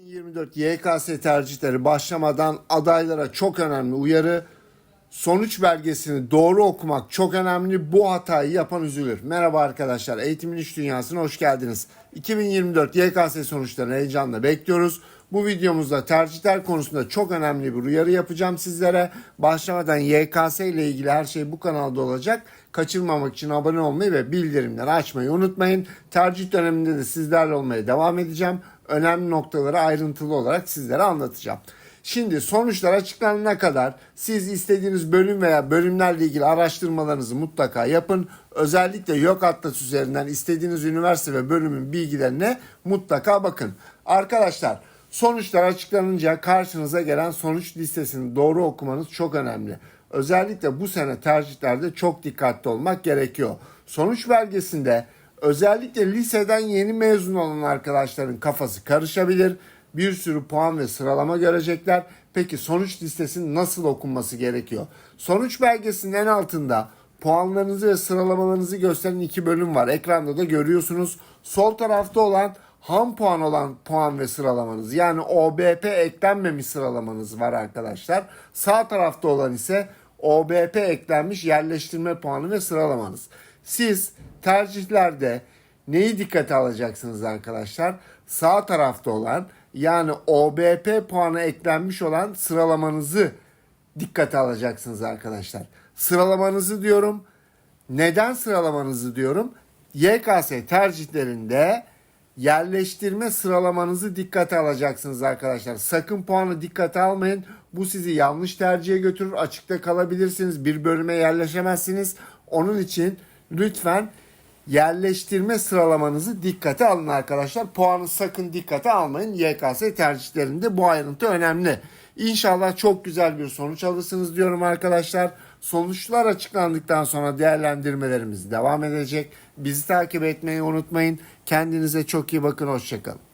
2024 YKS tercihleri başlamadan adaylara çok önemli uyarı. Sonuç belgesini doğru okumak çok önemli. Bu hatayı yapan üzülür. Merhaba arkadaşlar. Eğitimin İş Dünyası'na hoş geldiniz. 2024 YKS sonuçlarını heyecanla bekliyoruz. Bu videomuzda tercihler konusunda çok önemli bir uyarı yapacağım sizlere. Başlamadan YKS ile ilgili her şey bu kanalda olacak. Kaçırmamak için abone olmayı ve bildirimleri açmayı unutmayın. Tercih döneminde de sizlerle olmaya devam edeceğim. Önemli noktaları ayrıntılı olarak sizlere anlatacağım. Şimdi sonuçlar açıklanana kadar siz istediğiniz bölüm veya bölümlerle ilgili araştırmalarınızı mutlaka yapın. Özellikle yok atlas üzerinden istediğiniz üniversite ve bölümün bilgilerine mutlaka bakın. Arkadaşlar sonuçlar açıklanınca karşınıza gelen sonuç listesini doğru okumanız çok önemli. Özellikle bu sene tercihlerde çok dikkatli olmak gerekiyor. Sonuç belgesinde özellikle liseden yeni mezun olan arkadaşların kafası karışabilir bir sürü puan ve sıralama görecekler. Peki sonuç listesinin nasıl okunması gerekiyor? Sonuç belgesinin en altında puanlarınızı ve sıralamalarınızı gösteren iki bölüm var. Ekranda da görüyorsunuz. Sol tarafta olan ham puan olan puan ve sıralamanız yani OBP eklenmemiş sıralamanız var arkadaşlar. Sağ tarafta olan ise OBP eklenmiş yerleştirme puanı ve sıralamanız. Siz tercihlerde neyi dikkate alacaksınız arkadaşlar? Sağ tarafta olan yani OBP puanı eklenmiş olan sıralamanızı dikkate alacaksınız arkadaşlar. Sıralamanızı diyorum. Neden sıralamanızı diyorum? YKS tercihlerinde yerleştirme sıralamanızı dikkate alacaksınız arkadaşlar. Sakın puanı dikkate almayın. Bu sizi yanlış tercihe götürür. Açıkta kalabilirsiniz. Bir bölüme yerleşemezsiniz. Onun için lütfen yerleştirme sıralamanızı dikkate alın arkadaşlar. Puanı sakın dikkate almayın. YKS tercihlerinde bu ayrıntı önemli. İnşallah çok güzel bir sonuç alırsınız diyorum arkadaşlar. Sonuçlar açıklandıktan sonra değerlendirmelerimiz devam edecek. Bizi takip etmeyi unutmayın. Kendinize çok iyi bakın. Hoşçakalın.